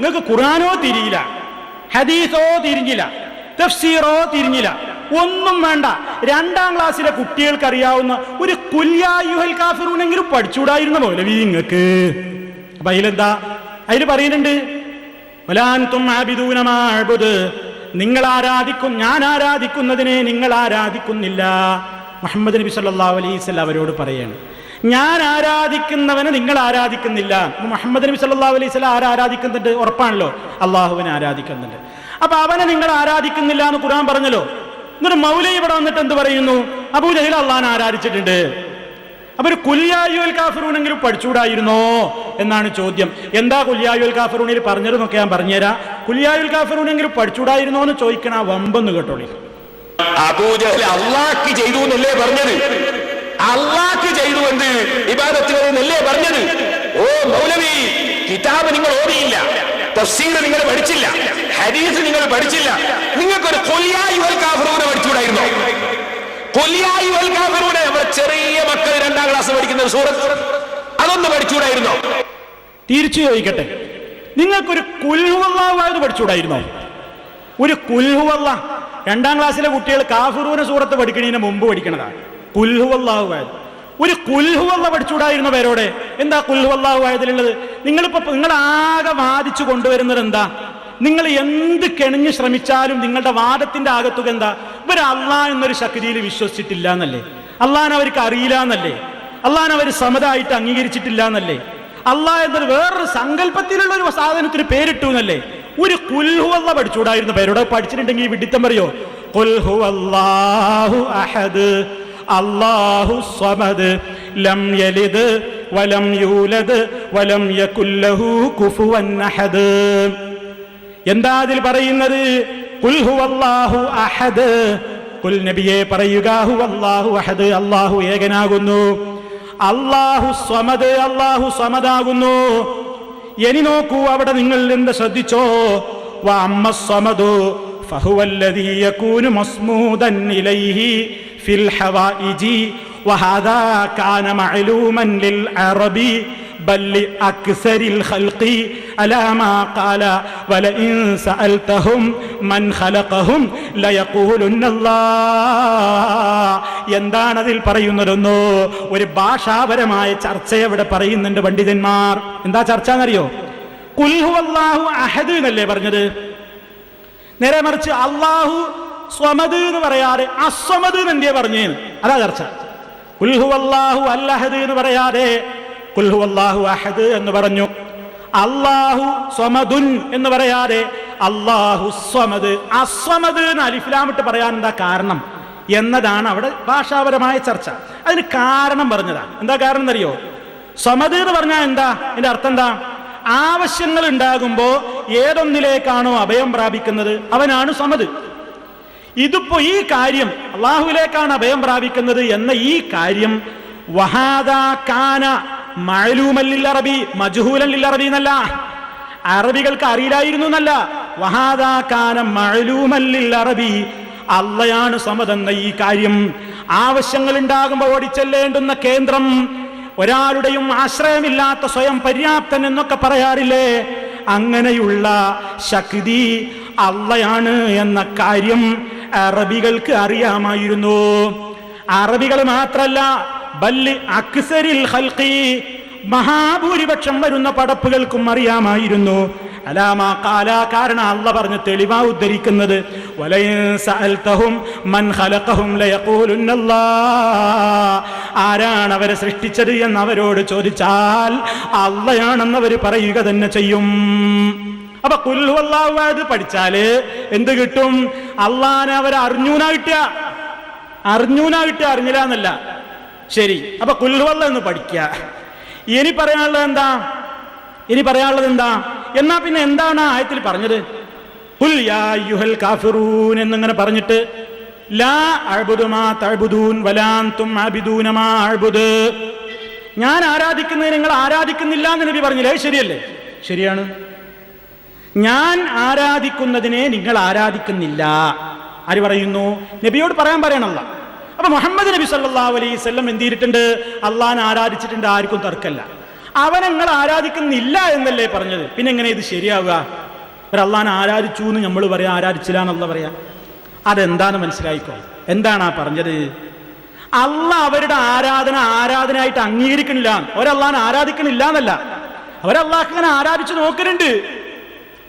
നിങ്ങൾക്ക് ഖുറാനോ തിരിയില്ല ഹദീസോ തിരിഞ്ഞില്ല തഫ്സീറോ തിരിഞ്ഞില്ല ഒന്നും വേണ്ട. രണ്ടാം ക്ലാസ്സിലെ കുട്ടികൾക്ക് അറിയാവുന്ന ഒരു കുല്യായുഹൽ കാഫിറൂനെങ്കിലും പഠിച്ചുകൂടായിരുന്ന മൗലവി നിങ്ങൾക്ക്? അപ്പൊ അതിലെന്താ? അതിൽ പറയുന്നുണ്ട് ും നിങ്ങൾ ആരാധിക്കും ഞാൻ ആരാധിക്കുന്നതിനെ നിങ്ങൾ ആരാധിക്കുന്നില്ല. മുഹമ്മദ് നബി അലൈഹി വസല്ലം അവരോട് പറയാണ് ഞാൻ ആരാധിക്കുന്നവനെ നിങ്ങൾ ആരാധിക്കുന്നില്ല. മുഹമ്മദ് നബി സല്ലാ അലൈഹി വസല്ലം ആരാ ആരാധിക്കുന്നുണ്ട്? ഉറപ്പാണല്ലോ. അള്ളാഹുവിനെ ആരാധിക്കുന്നുണ്ട്. അപ്പൊ അവനെ നിങ്ങൾ ആരാധിക്കുന്നില്ല എന്ന് ഖുർആൻ പറഞ്ഞല്ലോ. എന്നിട്ട് മൗല ഇവിടെ വന്നിട്ട് എന്ത് പറയുന്നു? അബൂജഹിൽ അള്ളഹാനെ ആരാധിച്ചിട്ടുണ്ട്. അപ്പൊ ഒരു കുല്യായുൽ കാഫറൂണെങ്കിലും പഠിച്ചുകൂടായിരുന്നോ? എന്നാണ് ചോദ്യം. എന്താ കുല്യായുൽ കാഫറൂണിൽ പറഞ്ഞതെന്നൊക്കെ ഞാൻ പറഞ്ഞുതരാം. കുല്യായുൽ കാഫറൂണെങ്കിലും പഠിച്ചുകൂടായിരുന്നോ എന്ന് ചോദിക്കണ വമ്പെന്ന് കേട്ടോളി. അബൂജഹൽ അള്ളാഹ് ചെയ്തു എന്നല്ലേ പറഞ്ഞത്? അള്ളാഹ്ക്ക് ചെയ്തു എന്ത് ഇബാദത്തുകൾ എന്നല്ലേ പറഞ്ഞത്? ഓ മൗലവി കിതാബ് നിങ്ങൾ ഓടിയില്ല തഫ്സീർ നിങ്ങൾ പഠിച്ചില്ല ഹരീസ് നിങ്ങൾ പഠിച്ചില്ല. നിങ്ങൾക്കൊരു കൊലിയായി വൽ കാഫറൂനെ പഠിച്ചുകൂടായിരുന്നോ? കൊല്യായി വൽ നമ്മുടെ ചെറിയ മക്കൾ രണ്ടാം ക്ലാസ് പഠിക്കുന്ന ഒരു സൂറത്ത്. അതൊന്ന് പഠിച്ചുകൂടായിരുന്നോ? തിരിച്ചു ചോദിക്കട്ടെ. നിങ്ങൾക്കൊരു കുൽഹുവല്ലാവായത് പഠിച്ചുകൂടായിരുന്നോ? ഒരു കുൽഹുവല്ല രണ്ടാം ക്ലാസ്സിലെ കുട്ടികൾ കാഫിറൂന സൂറത്ത് പഠിക്കുന്നതിന് മുമ്പ് പഠിക്കണതാണ് കുൽഹുവല്ലാഹുവായത്. ഒരു കുൽഹുവല്ല പഠിച്ചുകൂടായിരുന്നോ പേരോടെ എന്താ കുൽഹുവല്ലാഹുവായതിലുള്ളത്? നിങ്ങളിപ്പോ നിങ്ങൾ ആകെ വാദിച്ചു കൊണ്ടുവരുന്നത് എന്താ? നിങ്ങൾ എന്ത് കെണിഞ്ഞ് ശ്രമിച്ചാലും നിങ്ങളുടെ വാദത്തിന്റെ ആകത്തുക എന്താ? ഇവർ അള്ളാ എന്നൊരു ശക്തിയിൽ വിശ്വസിച്ചിട്ടില്ല എന്നല്ലേ? അള്ളാൻ അവർക്ക് അറിയില്ല എന്നല്ലേ? അള്ളാൻ അവർ സമതായിട്ട് അംഗീകരിച്ചിട്ടില്ല എന്നല്ലേ? അള്ളാ എന്നൊരു വേറൊരു സങ്കല്പത്തിലുള്ള ഒരു സാധനത്തിന് പേരിട്ടു എന്നല്ലേ? ഒരു കുൽഹുവല്ല പഠിച്ചുകൂടായിരുന്നു പേരോടെ പഠിച്ചിട്ടുണ്ടെങ്കിൽ വിഡിത്തം പറയോ? കുൽഹുവല്ലാഹു അഹദ് അല്ലാഹു സ്വമദ് ലം യലിദ് വലം യൂലദ് വലം യകുല്ലഹു കുഫുവൻ അഹദ്. എന്താ അതിൽ പറയുന്നത്? കുൽഹുവല്ലാഹു അഹദ്. കുൽ നബിയെ പറയുക ഹുവല്ലാഹു അഹദ് അല്ലാഹു ഏകനാകുന്നു. അള്ളാഹു സ്വമത് അള്ളാഹു സ്വമതാകുന്നു ഇനി നോക്കൂ അവിടെ നിങ്ങൾ എന്ത് ശ്രദ്ധിച്ചോ? വഅമ്മ സ്വമദു ഫഹുവല്ലദീ യകൂനു മസ്മൂദൻ ഇലൈഹി ഫിൽ ഹവായിജി وهذا كان معلوما للعربي بل لأكثر الخلق على ما قال ولئن سألتهم من خلقهم ليقولن الله എന്താണ് അതിൽ പറയുന്നതെന്നോ ഒരു ഭാഷാപരമായ ചർച്ച ഇവിടെ പറയുന്നുണ്ട് പണ്ഡിതന്മാർ എന്താ ചർച്ച എന്നറിയോ കുൽഹു അള്ളാഹു അഹദ് എന്നല്ലേ പറഞ്ഞത് നേരെ മറിച്ച് അള്ളാഹു സ്വമത് എന്ന് പറയാതെ അസ്വമത് എന്ന് എന്തേ പറഞ്ഞേന്ന് അതാ ചർച്ച. കുൽഹു അല്ലഹദ് എന്ന് പറയാതെ കുൽഹു അഹദ് എന്ന് പറഞ്ഞു. അള്ളാഹു സ്വമദുൻ എന്ന് പറയാതെ അള്ളാഹു സ്വമദ്. അസ്വമദ് എന്ന് അലിഫ്ലാമിട്ട് പറയാൻ എന്താ കാരണം? എന്നതാണ് അവിടെ ഭാഷാപരമായ ചർച്ച. അതിന് കാരണം പറഞ്ഞതാ എന്താ കാരണം എന്നറിയോ? സ്വമത് എന്ന് പറഞ്ഞാൽ എന്താ? എന്റെ അർത്ഥം എന്താ? ആവശ്യങ്ങൾ ഉണ്ടാകുമ്പോ ഏതൊന്നിലേക്കാണോ അഭയം പ്രാപിക്കുന്നത്? അവനാണ് സമത് ഇതിപ്പോ ഈ കാര്യം അള്ളാഹുവിലേക്കാണ് അഭയം പ്രാപിക്കുന്നത് എന്ന ഈ കാര്യം അറബി മജുഹൂലല്ലിൽ അറബി എന്നല്ല. അറബികൾക്ക് അറിയില്ലായിരുന്നു എന്നല്ല. വഹാദാ കാന അറബി അള്ളയാണ് സമതെന്ന ഈ കാര്യം. ആവശ്യങ്ങൾ ഉണ്ടാകുമ്പോൾ ഓടിച്ചെല്ലേണ്ടുന്ന കേന്ദ്രം ഒരാളുടെയും ആശ്രയമില്ലാത്ത സ്വയം പര്യാപ്തൻ എന്നൊക്കെ പറയാറില്ലേ? അങ്ങനെയുള്ള ശക്തി അള്ളയാണ് എന്ന കാര്യം അറബികൾക്ക് അറിയാമായിരുന്നു. അറബികൾ മാത്രല്ല ബല്ല് അക്സരിൽ ഹൽക്കി മഹാഭൂരിപക്ഷം വരുന്ന പടപ്പുകൾക്കും അറിയാമായിരുന്നു. അലാമാ കാല കാരണം അള്ള പറഞ്ഞ് തെളിവാ ഉദ്ധരിക്കുന്നത് ആരാണ് അവരെ സൃഷ്ടിച്ചത് എന്ന് അവരോട് ചോദിച്ചാൽ അള്ളയാണെന്ന് അവർ പറയുക തന്നെ ചെയ്യും. അപ്പൊ കുല്ലുവല്ലാവായത് പഠിച്ചാൽ എന്ത് കിട്ടും? അള്ളാനെ അവർ അറിഞ്ഞൂനാ കിട്ടുക. അറിഞ്ഞൂനാ കിട്ടുക അറിഞ്ഞില്ല എന്നല്ല. ശരി. അപ്പൊ കുല്ലുവല്ല എന്ന് പഠിക്കുക. ഇനി പറയാനുള്ളത് എന്താ? ഇനി പറയാനുള്ളത് എന്താ? എന്നാ പിന്നെ എന്താണ് ആയത്തിൽ പറഞ്ഞത്? കുൽ യാ അയ്യുഹൽ കാഫിറൂൻ എന്നിങ്ങനെ പറഞ്ഞിട്ട് ലാ ഞാൻ ആരാധിക്കുന്നത് നിങ്ങൾ ആരാധിക്കുന്നില്ല എന്ന് നബി പറഞ്ഞില്ലേ? ശരിയല്ലേ? ശരിയാണ്. ഞാൻ ആരാധിക്കുന്നതിനെ നിങ്ങൾ ആരാധിക്കുന്നില്ല. ആര് പറയുന്നു? നബിയോട് പറയാൻ പറയണല്ല. അപ്പൊ മുഹമ്മദ് നബി സല്ലല്ലാഹു അലൈഹി വസല്ലം എന്ത് ചെയ്തിട്ടുണ്ട്? അള്ളഹാൻ ആരാധിച്ചിട്ടുണ്ട് ആർക്കും തർക്കല്ല അവൻ നിങ്ങൾ ആരാധിക്കുന്നില്ല എന്നല്ലേ പറഞ്ഞത്. പിന്നെ എങ്ങനെ ഇത് ശരിയാവുക? ഒരു അള്ളഹാൻ ആരാധിച്ചു എന്ന് നമ്മൾ പറയാം ആരാധിച്ചില്ല എന്നുള്ള പറയാം. അതെന്താന്ന് മനസ്സിലായിക്കോ? എന്താണ് ആ പറഞ്ഞത്? അല്ല അവരുടെ ആരാധന ആരാധനയായിട്ട് അംഗീകരിക്കണില്ല ഒരല്ലാൻ ആരാധിക്കണില്ല എന്നല്ല. അവരല്ലാഹ് ഇങ്ങനെ ആരാധിച്ചു നോക്കുന്നുണ്ട്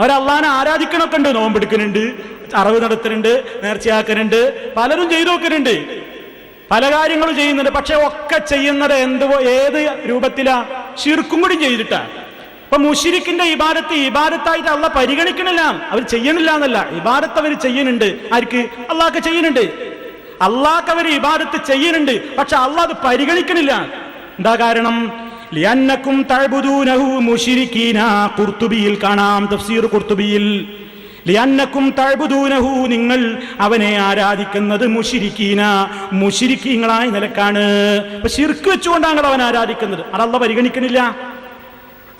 അവരല്ലാനെ ആരാധിക്കണമൊക്കെ ഉണ്ട് നോമ്പെടുക്കുന്നുണ്ട് അറിവ് നടത്തുന്നുണ്ട് നേർച്ചയാക്കുന്നുണ്ട് പലരും ചെയ്തു നോക്കുന്നുണ്ട് പല കാര്യങ്ങളും ചെയ്യുന്നുണ്ട്. പക്ഷെ ഒക്കെ ചെയ്യുന്നത് എന്ത് ഏത് രൂപത്തിലാ? ശിർക്കും കൂടി ചെയ്തിട്ടാ. ഇപ്പൊ മുഷിരിക്കിന്റെ ഇബാദത്ത് ഇബാദത്തായിട്ട് അള്ള പരിഗണിക്കണില്ല. അവർ ചെയ്യണില്ല എന്നല്ല. ഇബാദത്ത് അവർ ചെയ്യുന്നുണ്ട്. ആർക്ക്? അള്ളാഹ് ചെയ്യുന്നുണ്ട്. അള്ളാഹ് അവർ ഇബാദത്ത് ചെയ്യുന്നുണ്ട്. പക്ഷെ അള്ളാഹ് അത് പരിഗണിക്കണില്ല. എന്താ കാരണം? ലിയന്നക്കും ഖുർത്തുബിയിൽ കാണാം തഫ്സീർ കുർത്തുബിയിൽ. ലിയന്നക്കും തഴബുദൂനഹു നിങ്ങൾ അവനെ ആരാധിക്കുന്നത് മുഷിരിക്കീന മുഷിരിക്കീങ്ങളായ നിലക്കാണ്. ശിർക്ക് വെച്ചുകൊണ്ടാണ് അവൻ ആരാധിക്കുന്നത്. അതല്ല പരിഗണിക്കണില്ല.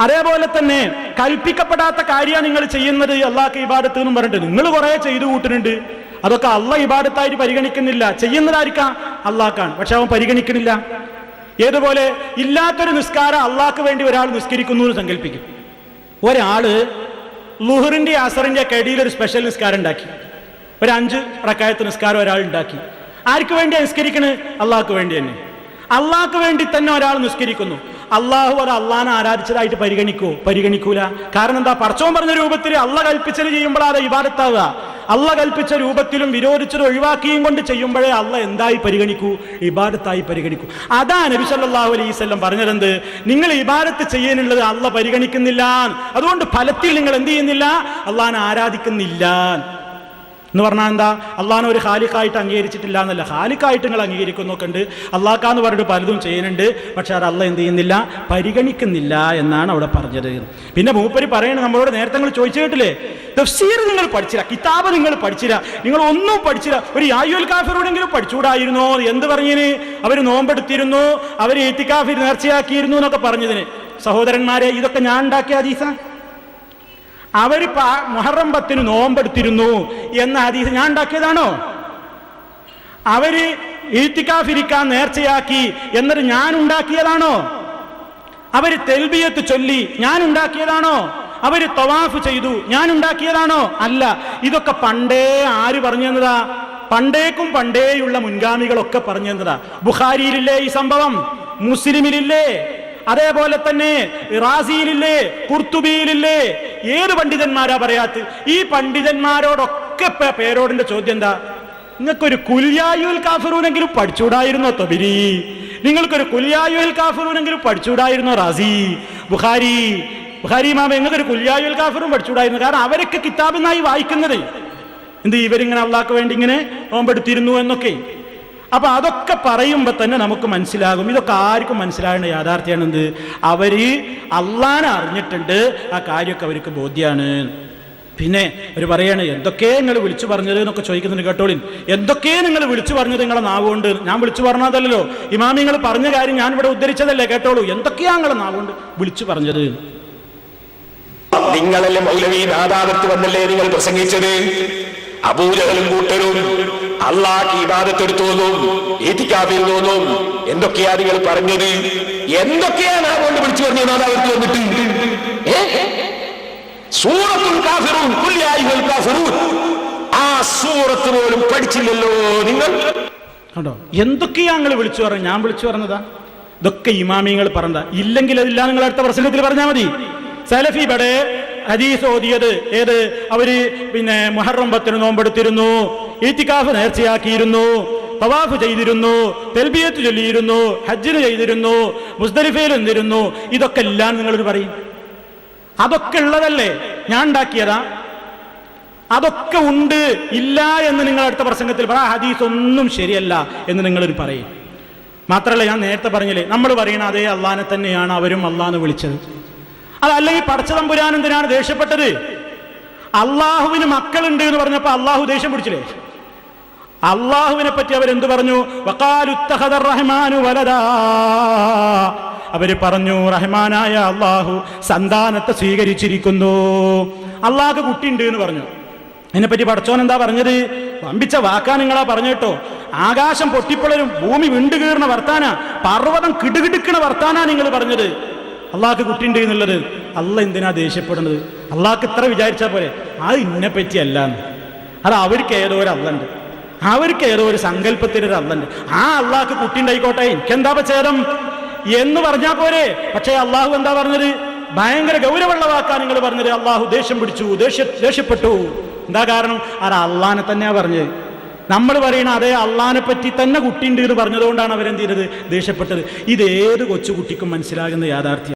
അതേപോലെ തന്നെ കൽപ്പിക്കപ്പെടാത്ത കാര്യമാണ് നിങ്ങൾ ചെയ്യുന്നത്. അള്ളാഹ് ഇബാദത്ത് എന്നും പറഞ്ഞിട്ട് നിങ്ങൾ കുറെ ചെയ്തു കൂട്ടുന്നുണ്ട്. അതൊക്കെ അള്ള ഇബാദത്തായിട്ട് പരിഗണിക്കുന്നില്ല. ചെയ്യുന്നതായിരിക്കാം അള്ളാഹ്ക്കാണ് പക്ഷെ അവൻ പരിഗണിക്കണില്ല ഏതുപോലെ ഇല്ലാത്തൊരു നിസ്കാരം അള്ളാഹ്ക്ക് വേണ്ടി ഒരാൾ നിസ്കരിക്കുന്നു എന്ന് സങ്കല്പിക്കും. ഒരാൾ ലുഹറിന്റെ അസറിന്റെ കടിയിൽ ഒരു സ്പെഷ്യൽ നിസ്കാരം ഉണ്ടാക്കി. ഒരു അഞ്ച് റക്കായത്ത് നിസ്കാരം ഒരാൾ ഉണ്ടാക്കി. ആർക്ക് വേണ്ടി നിസ്കരിക്കണ്? അള്ളാഹ്ക്ക് വേണ്ടി തന്നെ. അള്ളാഹ്ക്ക് വേണ്ടി തന്നെ ഒരാൾ നിസ്കരിക്കുന്നു. അള്ളാഹു അത് അള്ളാഹാനെ ആരാധിച്ചതായിട്ട് പരിഗണിക്കൂ. പരിഗണിക്കൂല. കാരണം എന്താ? പടച്ചോൻ പറഞ്ഞ രൂപത്തിൽ അള്ള കൽപ്പിച്ചത് ചെയ്യുമ്പോഴാണ് ഇബാദത്താവുക. അള്ള കൽപ്പിച്ച രൂപത്തിലും വിരോധിച്ചത് ഒഴിവാക്കിയും കൊണ്ട് ചെയ്യുമ്പോഴേ അള്ള എന്തായി പരിഗണിക്കൂ? ഇബാദത്തായി പരിഗണിക്കൂ. അതാ നബി സല്ലല്ലാഹു അലൈഹി വസല്ലം പറഞ്ഞതെന്ത്? നിങ്ങൾ ഇബാദത്ത് ചെയ്യാനുള്ളത് അള്ള പരിഗണിക്കുന്നില്ല. അതുകൊണ്ട് ഫലത്തിൽ നിങ്ങൾ എന്ത് ചെയ്യുന്നില്ല? അള്ളഹാനെ ആരാധിക്കുന്നില്ല. എന്ന് പറഞ്ഞാൽ എന്താ? അള്ളാഹാനെ ഒരു ഹാലിക്കായിട്ട് അംഗീകരിച്ചിട്ടില്ല എന്നല്ല. ഹാലിക്കായിട്ട് നിങ്ങൾ അംഗീകരിക്കുന്നൊക്കെ ഉണ്ട്. അള്ളാഹ്ക്കാന്ന് പറഞ്ഞിട്ട് പലതും ചെയ്യുന്നുണ്ട്. പക്ഷെ അത് അള്ള എന്ത് ചെയ്യുന്നില്ല? പരിഗണിക്കുന്നില്ല എന്നാണ് അവിടെ പറഞ്ഞത്. പിന്നെ മൂപ്പര് പറയണത് നമ്മളോട് നേരത്തെ നിങ്ങൾ ചോദിച്ചു കേട്ടില്ലേ? തഫ്സീർ നിങ്ങൾ പഠിച്ചില്ല കിതാബ് നിങ്ങൾ പഠിച്ചില്ല നിങ്ങൾ ഒന്നും പഠിച്ചില്ല. ഒരു യായുൽ കാഫിറോടെങ്കിലും പഠിച്ചുകൂടായിരുന്നോ? എന്ത് പറഞ്ഞതിന് അവർ നോമ്പെടുത്തിരുന്നു അവർ ഏത്തിക്കാഫിർ നേർച്ചയാക്കിയിരുന്നു എന്നൊക്കെ പറഞ്ഞതിന്. സഹോദരന്മാരെ ഇതൊക്കെ ഞാൻ ഉണ്ടാക്കിയ ഹദീസ? അവർ മുഹറം പത്തിന് നോമ്പെടുത്തിരുന്നു എന്ന ഹദീസ് ഞാൻ ഉണ്ടാക്കിയതാണോ? അവർ ഈത്തിക്കാഫിരിക്കാൻ നേർച്ചയാക്കി എന്നിട്ട് ഞാൻ ഉണ്ടാക്കിയതാണോ? അവർ തെൽബിയത്ത് ചൊല്ലി ഞാൻ ഉണ്ടാക്കിയതാണോ? അവർ തവാഫ് ചെയ്തു ഞാൻ ഉണ്ടാക്കിയതാണോ? അല്ല ഇതൊക്കെ പണ്ടേ ആര് പറഞ്ഞു പണ്ടേക്കും പണ്ടേയുള്ള മുൻഗാമികളൊക്കെ പറഞ്ഞു തന്നതാ ബുഖാരിയിലില്ലേ ഈ സംഭവം? മുസ്ലിമിലില്ലേ? അതേപോലെ തന്നെ റാസിയിലില്ലേ കുർത്തുബിയിലില്ലേ? ഏത് പണ്ഡിതന്മാരാ പറയാത്ത? ഈ പണ്ഡിതന്മാരോടൊക്കെ പേരോടിന്റെ ചോദ്യം എന്താ നിങ്ങൾക്കൊരു കുല്യായുൽ കാഫറൂനെങ്കിലും പഠിച്ചുകൂടായിരുന്നോ തൊബിരി? നിങ്ങൾക്കൊരു കുല്യായുൽ കാഫറൂനെങ്കിലും പഠിച്ചുകൂടായിരുന്നോ റാസി? ബുഖാരി? ബുഖാരി മാമ നിങ്ങൾക്കൊരു കുല്യായുൽ കാഫറും പഠിച്ചുകൂടായിരുന്നു കാരണം അവരൊക്കെ കിതാബിനായി വായിക്കുന്നത്. എന്ത് ഇവരിങ്ങനെ അള്ളാഹ്ക്ക് വേണ്ടി ഇങ്ങനെ നോമ്പെടുത്തിരുന്നു എന്നൊക്കെ. അപ്പൊ അതൊക്കെ പറയുമ്പോൾ തന്നെ നമുക്ക് മനസ്സിലാകും. ഇതൊക്കെ ആർക്കും മനസ്സിലാകേണ്ട യാഥാർത്ഥ്യമാണ് എന്ത്? അവർ അള്ളാനെ അറിഞ്ഞിട്ടുണ്ട്. ആ കാര്യമൊക്കെ അവർക്ക് ബോധ്യമാണ് പിന്നെ അവർ പറയാണ് എന്തൊക്കെ നിങ്ങൾ വിളിച്ചു പറഞ്ഞത്? എന്നൊക്കെ ചോദിക്കുന്നുണ്ട് കേട്ടോളിൻ എന്തൊക്കെ നിങ്ങൾ വിളിച്ചു പറഞ്ഞത് നിങ്ങളെ നാവുകൊണ്ട്? ഞാൻ വിളിച്ചു പറഞ്ഞതല്ലോ ഇമാമി നിങ്ങൾ പറഞ്ഞ കാര്യം ഞാൻ ഇവിടെ ഉദ്ധരിച്ചതല്ലേ? കേട്ടോളൂ. എന്തൊക്കെയാ നിങ്ങളെ നാവുകൊണ്ട് വിളിച്ചു പറഞ്ഞത്? നിങ്ങളല്ലേ മൗലവി നാദാകത്ത് വന്നല്ലേ നിങ്ങൾ പ്രസംഗിച്ചത്? അബൂജകളും കൂട്ടരും അള്ളാഹ് ഇബാദത്തെടുത്തോന്നും ഏറ്റിക്കാതിൽ തോന്നും എന്തൊക്കെയാ നിങ്ങൾ പറഞ്ഞത്? എന്തൊക്കെയാണ് കൊണ്ട് വിളിച്ചു പറഞ്ഞത് അവർക്ക് വന്നിട്ട്? സൂറത്തുൽ കാഫിറൂൻ പഠിച്ചില്ലല്ലോ നിങ്ങൾ. കണ്ടോ? എന്തൊക്കെയാ വിളിച്ചു പറഞ്ഞു ഞാൻ വിളിച്ചു പറഞ്ഞതാ. ഇതൊക്കെ ഇമാമിങ്ങൾ പറഞ്ഞതാ. ഇല്ലെങ്കിൽ അതില്ല നിങ്ങൾ അടുത്ത പ്രസംഗത്തിൽ പറഞ്ഞാൽ മതി. സലഫി ഇവിടെ ഹദീസ് ഓതിയത്. ഏത്? അവർ പിന്നെ മുഹറം പത്തിന് നോമ്പെടുത്തിരുന്നു. ഈത്തിക്കാഫ് നേർച്ചയാക്കിയിരുന്നു. തവാഫ് ചെയ്തിരുന്നു. തെൽബിയത്ത് ചൊല്ലിയിരുന്നു. ഹജ്ജിന് ചെയ്തിരുന്നു. മുസ്തലിഫയിൽ നിന്നിരുന്നു. ഇതൊക്കെ എല്ലാം നിങ്ങൾ പറയും. അതൊക്കെ ഉള്ളതല്ലേ? ഞാൻ ഉണ്ടാക്കിയതാ. അതൊക്കെ ഉണ്ട്. ഇല്ല എന്ന് നിങ്ങൾ അടുത്ത പ്രസംഗത്തിൽ പറ. ഹദീസ് ഒന്നും ശരിയല്ല എന്ന് നിങ്ങളൊരു പറയും. മാത്രമല്ല ഞാൻ നേരത്തെ പറഞ്ഞില്ലേ നമ്മൾ പറയുന്ന അതേ അള്ളാനെ തന്നെയാണ് അവരും അള്ളാന്ന് വിളിച്ചത്. അതല്ലെങ്കിൽ പടച്ചതമ്പുരാൻ എന്തിനാണ് ദേഷ്യപ്പെട്ടത്? അള്ളാഹുവിന് മക്കളുണ്ട് എന്ന് പറഞ്ഞപ്പോ അള്ളാഹു ദേഷ്യം പിടിച്ചില്ലേ? അള്ളാഹുവിനെ പറ്റി അവരെന്ത് പറഞ്ഞു? റഹ്മാനു വലദാ. അവർ പറഞ്ഞു റഹ്മാനായ അള്ളാഹു സന്താനത്തെ സ്വീകരിച്ചിരിക്കുന്നു. അള്ളാഹ് കുട്ടിയുണ്ട് എന്ന് പറഞ്ഞു. അതിനെപ്പറ്റി പഠിച്ചോൻ എന്താ പറഞ്ഞത്? വമ്പിച്ച വാക്കാ നിങ്ങളാ പറഞ്ഞു കേട്ടോ. ആകാശം പൊട്ടിപ്പൊളരും ഭൂമി വിണ്ടുകീറുന്ന വർത്താന പർവതം കിടുകിടുക്കണ വർത്താനാ നിങ്ങൾ പറഞ്ഞത്. അള്ളാഹ്ക്ക് കുട്ടിയുണ്ട് എന്നുള്ളത് അല്ല എന്തിനാ ദേഷ്യപ്പെടുന്നത്? അള്ളാഹ്ക്ക് ഇത്ര വിചാരിച്ചാൽ പോലെ അത് ഇന്നെ പറ്റിയല്ല അത് അവർക്ക് ഏതോ ഒരു അല്ലുണ്ട് അവർക്ക് ഏതോ ഒരു സങ്കല്പത്തിലൊരു അല്ലുണ്ട് ആ അള്ളാഹ്ക്ക് കുട്ടി ഉണ്ടായിക്കോട്ടെ എനിക്കെന്താ ചേരം എന്ന് പറഞ്ഞാൽ പോരെ. പക്ഷേ അള്ളാഹു എന്താ പറഞ്ഞത്? ഭയങ്കര ഗൗരവമുള്ള വാക്കാ നിങ്ങൾ പറഞ്ഞത്. അള്ളാഹു ദേഷ്യം പിടിച്ചു ദേഷ്യ ദേഷ്യപ്പെട്ടു. എന്താ കാരണം? അത് അള്ളാനെ തന്നെയാ പറഞ്ഞത്. നമ്മൾ പറയണ അതേ അള്ളാനെ പറ്റി തന്നെ കുട്ടിയുണ്ട് എന്ന് പറഞ്ഞതുകൊണ്ടാണ് അവരെന്ത് ചെയ്തത്? ദേഷ്യപ്പെട്ടത്. ഇത് ഏത് കൊച്ചു കുട്ടിക്കും മനസ്സിലാകുന്ന യാഥാർത്ഥ്യം.